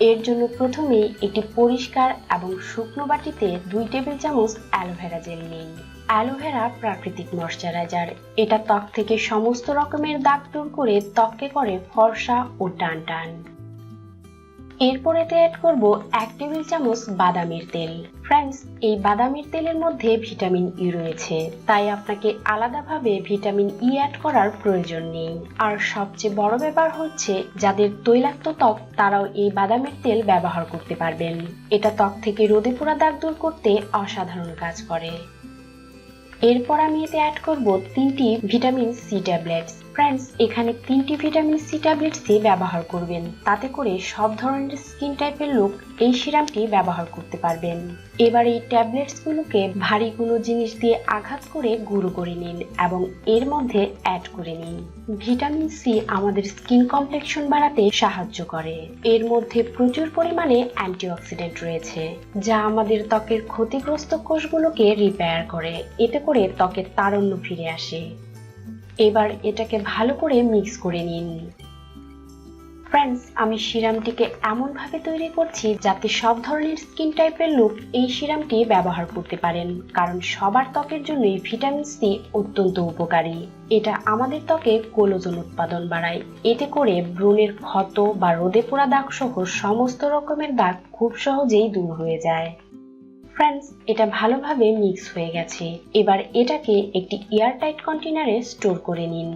এর জন্য প্রথমেই একটি পরিষ্কার এবং শুকনো বাটিতে দুই টেবিল চামচ অ্যালোভেরা জেল নিন। অ্যালোভেরা প্রাকৃতিক ময়শ্চারাইজার। এটা ত্বক থেকে সমস্ত রকমের দাগ দূর করে ত্বককে করে ফর্সা ও টান টান এরপর এতে অ্যাড করব এক টেবিল চামচ বাদামের তেল। ফ্রেন্ডস এই বাদামের তেলের মধ্যে ভিটামিন ই রয়েছে। তাই আপনাকে আলাদাভাবে ভিটামিন ই অ্যাড করার প্রয়োজন নেই। আর সবচেয়ে বড় ব্যাপার হচ্ছে, যাদের তৈলাক্ত ত্বক, তারাও এই বাদামের তেল ব্যবহার করতে পারবেন। এটা ত্বক থেকে রোদে পোড়া দাগ দূর করতে অসাধারণ কাজ করে। এরপর আমি এতে অ্যাড করব তিনটি ভিটামিন সি ট্যাবলেটস ফ্রেন্ডস এখানে তিনটি ভিটামিন সি ট্যাবলেটসই ব্যবহার করবেন। তাতে করে সব ধরনের স্কিন টাইপের লোক এই সিরামটি ব্যবহার করতে পারবেন। এবার এই ট্যাবলেটসগুলোকে ভারী কোনো জিনিস দিয়ে আঘাত করে গুঁড়ো করে নিন এবং এর মধ্যে অ্যাড করে নিন। ভিটামিন সি আমাদের স্কিন কমপ্লেকশন বাড়াতে সাহায্য করে। এর মধ্যে প্রচুর পরিমাণে অ্যান্টিঅক্সিডেন্ট রয়েছে, যা আমাদের ত্বকের ক্ষতিগ্রস্ত কোষগুলোকে রিপেয়ার করে। এতে করে ত্বকের তারণ্য ফিরে আসে। এবার এটাকে ভালো করে মিক্স করে নিন। ফ্রেন্ডস আমি সিরামটিকে এমনভাবে তৈরি করছি যাতে সব ধরনের স্কিন টাইপের লোক এই সিরামটি ব্যবহার করতে পারেন, কারণ সবার ত্বকের জন্যই ভিটামিন সি অত্যন্ত উপকারী। এটা আমাদের ত্বকে কোলোজন উৎপাদন বাড়ায়। এতে করে ব্রণের ক্ষত বা রোদে পোড়া দাগ সহ সমস্ত রকমের দাগ খুব সহজেই দূর হয়ে যায়। ফ্রেন্ডস এটা ভালোভাবে মিক্স হয়ে গেছে। এবার এটাকে একটি এয়ারটাইট কন্টেনারে স্টোর করে নিন।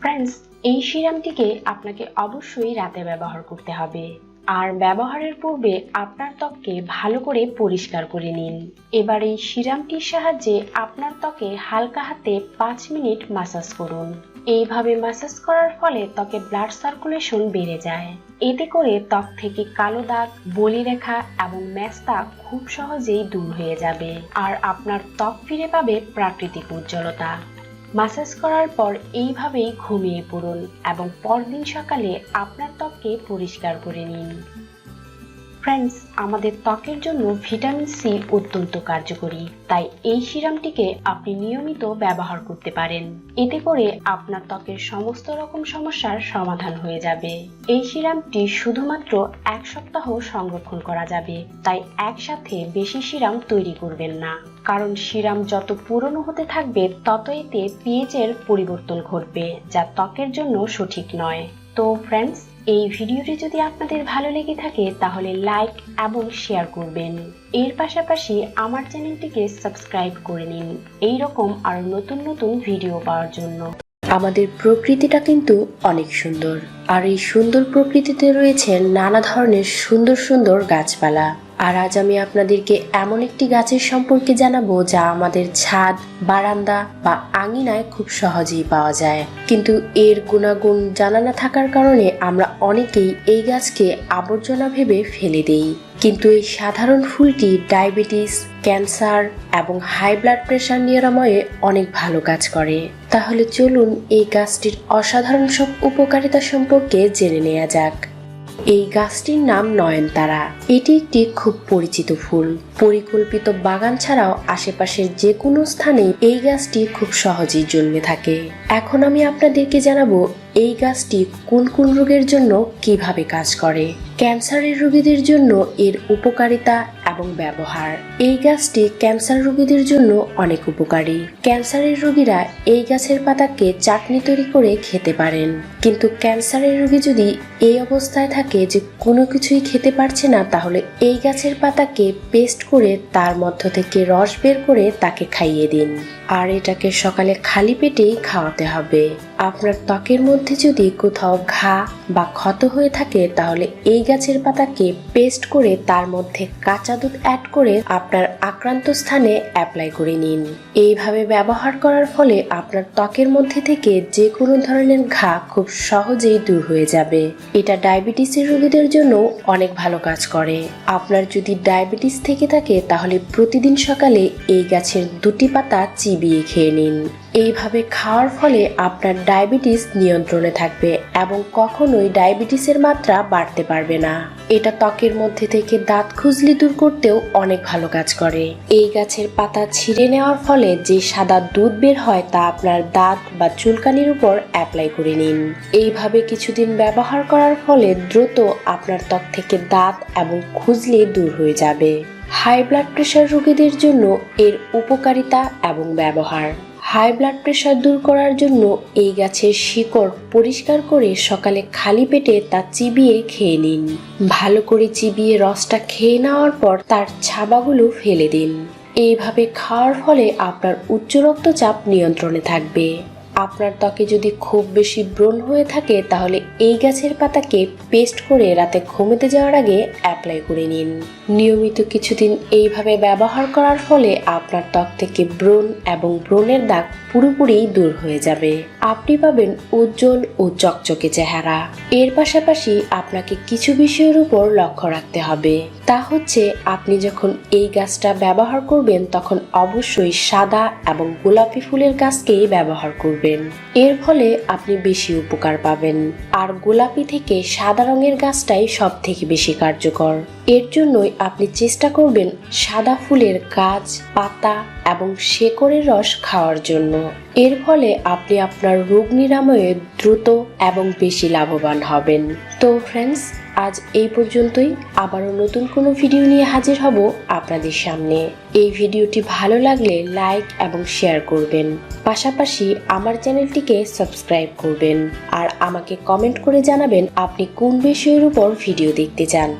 ফ্রেন্ডস এই সিরামটিকে আপনাকে অবশ্যই রাতে ব্যবহার করতে হবে। আর ব্যবহারের পূর্বে আপনার ত্বককে ভালো করে পরিষ্কার করে নিন। এবার এই সিরামটির সাহায্যে আপনার ত্বকে হালকা হাতে পাঁচ মিনিট মাসাজ করুন। এইভাবে মাসাজ করার ফলে ত্বকে ব্লাড সার্কুলেশন বেড়ে যায়। এতে করে ত্বক থেকে কালো দাগ, বলি রেখা এবং ম্যাস্তা খুব সহজেই দূর হয়ে যাবে। আর আপনার ত্বক ফিরে পাবে প্রাকৃতিক উজ্জ্বলতা। মাসাজ করার পর এইভাবেই ঘুমিয়ে পড়ুন এবং পরদিন সকালে আপনার ত্বককে পরিষ্কার করে নিন। ফ্রেন্ডস আমাদের ত্বকের জন্য ভিটামিন সি অত্যন্ত কার্যকরী। তাই এই সিরামটিকে আপনি নিয়মিত ব্যবহার করতে পারেন। এতে করে আপনার ত্বকের সমস্ত রকম সমস্যার সমাধান হয়ে যাবে। এই সিরামটি শুধুমাত্র এক সপ্তাহ সংরক্ষণ করা যাবে। তাই একসাথে বেশি সিরাম তৈরি করবেন না। কারণ সিরাম যত পুরনো হতে থাকবে তত এতে এর পরিবর্তন ঘটবে, যা ত্বকের জন্য সঠিক নয়। তো ফ্রেন্ডস এই ভিডিওটি যদি আপনাদের ভালো লেগে থাকে, তাহলে লাইক এবং শেয়ার করবেন। এর পাশাপাশি আমার চ্যানেলটিকে সাবস্ক্রাইব করে নিন। এই রকম আরও নতুন নতুন ভিডিও পাওয়ার জন্য। আমাদের প্রকৃতিটা কিন্তু অনেক সুন্দর। আর এই সুন্দর প্রকৃতিতে রয়েছে নানা ধরনের সুন্দর সুন্দর গাছপালা। আর আজ আমি আপনাদেরকে এমন একটি গাছের সম্পর্কে জানাব যা আমাদের ছাদ, বারান্দা বা আঙিনায় খুব সহজেই পাওয়া যায়। কিন্তু এর গুণাগুণ জানা না থাকার কারণে আমরা অনেকেই এই গাছকে আবর্জনা ভেবে ফেলে দেই। কিন্তু এই সাধারণ ফুলটি ডায়াবেটিস, ক্যান্সার এবং হাই ব্লাড প্রেশার নিরাময়ে অনেক ভালো কাজ করে। তাহলে চলুন এই গাছটির অসাধারণ সব উপকারিতা সম্পর্কে জেনে নেওয়া যাক। এই গাছটির নাম নয়নতারা। এটি একটি খুব পরিচিত ফুল। পরিকল্পিত বাগান ছাড়াও আশেপাশের যে কোনো স্থানে এই গাছটি খুব সহজেই জন্মে থাকে। এখন আমি আপনাদেরকে জানাব এই গাছটি কোন কোন রোগের জন্য কীভাবে কাজ করে। ক্যান্সারের রোগীদের জন্য এর উপকারিতা এবং ব্যবহার। এই গাছটি ক্যান্সার রোগীদের জন্য অনেক উপকারী। ক্যান্সারের রোগীরা এই গাছের পাতাকে চাটনি তৈরি করে খেতে পারেন। কিন্তু ক্যান্সারের রোগী যদি এই অবস্থায় থাকে যে কোনো কিছুই খেতে পারছে না, তাহলে এই গাছের পাতাকে পেস্ট করে তার মধ্য থেকে রস বের করে তাকে খাইয়ে দিন। আর এটাকে সকালে খালি পেটেই খাওয়াতে হবে। আপনার ত্বকের মধ্যে যদি কোথাও ঘা বা ক্ষত হয়ে থাকে, তাহলে এই গাছের পাতাকে পেস্ট করে তার মধ্যে কাঁচা দুধ অ্যাড করে আপনার আক্রান্ত স্থানে অ্যাপ্লাই করে নিন। এইভাবে ব্যবহার করার ফলে আপনার ত্বকের মধ্যে থেকে যে কোনো ধরনের ঘা খুব সহজেই দূর হয়ে যাবে। এটা ডায়াবেটিসের রোগীদের জন্য অনেক ভালো কাজ করে। আপনার যদি ডায়াবেটিস থেকে থাকে, তাহলে প্রতিদিন সকালে এই গাছের দুটি পাতা চিবিয়ে খেয়ে নিন। এইভাবে খাওয়ার ফলে আপনার ডায়াবেটিস নিয়ন্ত্রণে থাকবে এবং কখনোই ডায়াবেটিসের মাত্রা বাড়তে পারবে না। এটা ত্বকের মধ্যে থেকে দাঁত খুজলি দূর করতেও অনেক ভালো কাজ করে। এই গাছের পাতা ছিঁড়ে নেওয়ার ফলে যে সাদা দুধ বের হয় তা আপনার দাঁত বা চুলকানির উপর অ্যাপ্লাই করে নিন। এইভাবে কিছুদিন ব্যবহার করার ফলে দ্রুত আপনার ত্বক থেকে দাঁত এবং খুজলি দূর হয়ে যাবে। হাই ব্লাড প্রেশার রোগীদের জন্য এর উপকারিতা এবং ব্যবহার। হাই ব্লাড প্রেশার দূর করার জন্য এই গাছের শিকড় পরিষ্কার করে সকালে খালি পেটে তা চিবিয়ে খেয়ে নিন। ভালো করে চিবিয়ে রসটা খেয়ে নেওয়ার পর তার ছাবাগুলো ফেলে দিন। এইভাবে খাওয়ার ফলে আপনার উচ্চ রক্তচাপ নিয়ন্ত্রণে থাকবে। আপনার ত্বকে যদি খুব বেশি ব্রণ হয়ে থাকে, তাহলে এই গাছের পাতাকে পেস্ট করে রাতে ঘুমোতে যাওয়ার আগে অ্যাপ্লাই করে নিন। নিয়মিত কিছুদিন এইভাবে ব্যবহার করার ফলে আপনার ত্বক থেকে ব্রণ এবং ব্রণের দাগ পুরোপুরি দূর হয়ে যাবে। আপনি পাবেন উজ্জ্বল ও চকচকে চেহারা। এর পাশাপাশি আপনাকে কিছু বিষয়ের উপর লক্ষ্য রাখতে হবে। তা হচ্ছে আপনি যখন এই গাছটা ব্যবহার করবেন, তখন অবশ্যই সাদা এবং গোলাপি ফুলের গাছকেই ব্যবহার করবেন। এর ফলে আপনি বেশি উপকার পাবেন। আর গোলাপি থেকে সাদা রঙের গাছটাই সব থেকে বেশি কার্যকর। এর জন্যই আপনি চেষ্টা করবেন সাদা ফুলের গাছ, পাতা এবং শেকড়ের রস খাওয়ার জন্য। এর ফলে আপনি আপনার রোগ নিরাময়ে দ্রুত এবং বেশি লাভবান হবেন। তো ফ্রেন্ডস আজ এই পর্যন্তই। আবারও নতুন কোনো ভিডিও নিয়ে হাজির হব আপনাদের সামনে। এই ভিডিওটি ভালো লাগলে লাইক এবং শেয়ার করবেন। পাশাপাশি আমার চ্যানেলটিকে সাবস্ক্রাইব করবেন। আর আমাকে কমেন্ট করে জানাবেন আপনি কোন বিষয়ের উপর ভিডিও দেখতে চান।